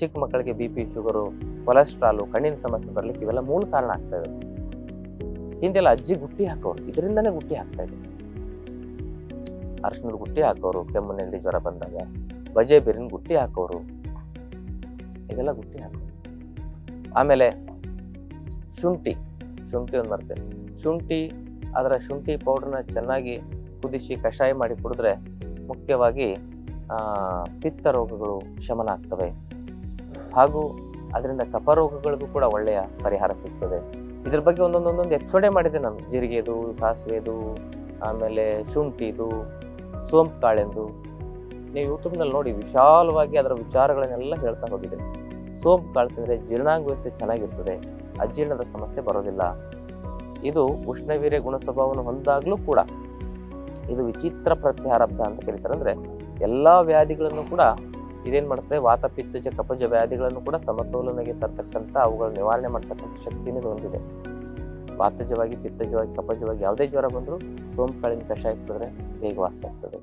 ಚಿಕ್ಕ ಮಕ್ಕಳಿಗೆ B P sugar cholesterol ಕಣ್ಣಿನ ಸಮಸ್ಯೆ ಬರ್ಲಿಕ್ಕೆ ಇವೆಲ್ಲ ಮೂಲ ಕಾರಣ ಆಗ್ತಾ ಇದೆ. ಹಿಂದೆಲ್ಲ ಅಜ್ಜಿ ಗುಟ್ಟಿ ಹಾಕೋರು ಇದರಿಂದನೇ ಗುಟ್ಟಿ ಹಾಕ್ತಾ ಇದೆ. ಗುಟ್ಟಿ ಹಾಕೋರು ಕೆಮ್ಮು, ನೆಗಡಿ, ಜ್ವರ ಬಂದಾಗ. ಬಜೆ ಬೇರಿನ ಗುಟ್ಟಿ ಹಾಕೋರು ಇದೆಲ್ಲ ಗುಟ್ಟಿ ಹಾಕೋರು ಆಮೇಲೆ ಶುಂಠಿ. ಶುಂಠಿ ಒಂದು ಬರ್ತೇನೆ ಶುಂಠಿ, ಅದರ ಶುಂಠಿ ಪೌಡರ್ನ ಚೆನ್ನಾಗಿ ಕುದಿಸಿ ಕಷಾಯ ಮಾಡಿ ಕುಡಿದ್ರೆ ಮುಖ್ಯವಾಗಿ ಪಿತ್ತ ರೋಗಗಳು ಶಮನ ಆಗ್ತವೆ. ಹಾಗೂ ಅದರಿಂದ ಕಫ ರೋಗಗಳಿಗೂ ಕೂಡ ಒಳ್ಳೆಯ ಪರಿಹಾರ ಸಿಗ್ತದೆ. ಇದ್ರ ಬಗ್ಗೆ ಒಂದೊಂದೊಂದೊಂದು ಎಪಿಸೋಡೇ ಮಾಡಿದೆ ನಾನು. ಜೀರಿಗೆದು, ಸಾಸಿವೆದು, ಆಮೇಲೆ ಶುಂಠಿದು, ಸೋಂಪು ಕಾಳೆಂದು. ನೀವು ಯೂಟ್ಯೂಬ್ನಲ್ಲಿ ನೋಡಿ, ವಿಶಾಲವಾಗಿ ಅದರ ವಿಚಾರಗಳನ್ನೆಲ್ಲ ಹೇಳ್ತಾ ಹೋಗಿದ್ದೀನಿ. ಸೋಂಪು ಕಾಳು ತಿಂದರೆ ಜೀರ್ಣಾಂಗ ವ್ಯವಸ್ಥೆ ಚೆನ್ನಾಗಿರ್ತದೆ. ಅಜೀರ್ಣದ ಸಮಸ್ಯೆ ಬರೋದಿಲ್ಲ. ಇದು ಉಷ್ಣವೀರ್ಯ ಗುಣ ಸ್ವಭಾವವನ್ನು ಹೊಂದಾಗಲೂ ಕೂಡ, ಇದು ವಿಚಿತ್ರ ಪ್ರತ್ಯಾರಬ್ಧ ಅಂತ ಕರೀತಾರೆ. ಅಂದರೆ ಎಲ್ಲ ವ್ಯಾಧಿಗಳನ್ನು ಕೂಡ ಇದೇನ್ ಮಾಡ್ತದೆ? ವಾತ ಪಿತ್ತಜ ಕಪಜ ವ್ಯಾಧಿಗಳನ್ನು ಕೂಡ ಸಮತೋಲನಗೆ ತರ್ತಕ್ಕಂಥ ಅವುಗಳ ನಿವಾರಣೆ ಮಾಡ್ತಕ್ಕಂಥ ಶಕ್ತಿನೇ ಹೊಂದಿದೆ. ವಾತಜವಾಗಿ ಪಿತ್ತಜವಾಗಿ ಕಪಜವಾಗಿ ಯಾವುದೇ ಜ್ವರ ಬಂದರೂ ಸೋಂಪು ಕಾಳಿನ ಕಷಾಯ ಕುಡಿದ್ರೆ ಬೇಗ ವಾಸ ಆಗ್ತದೆ.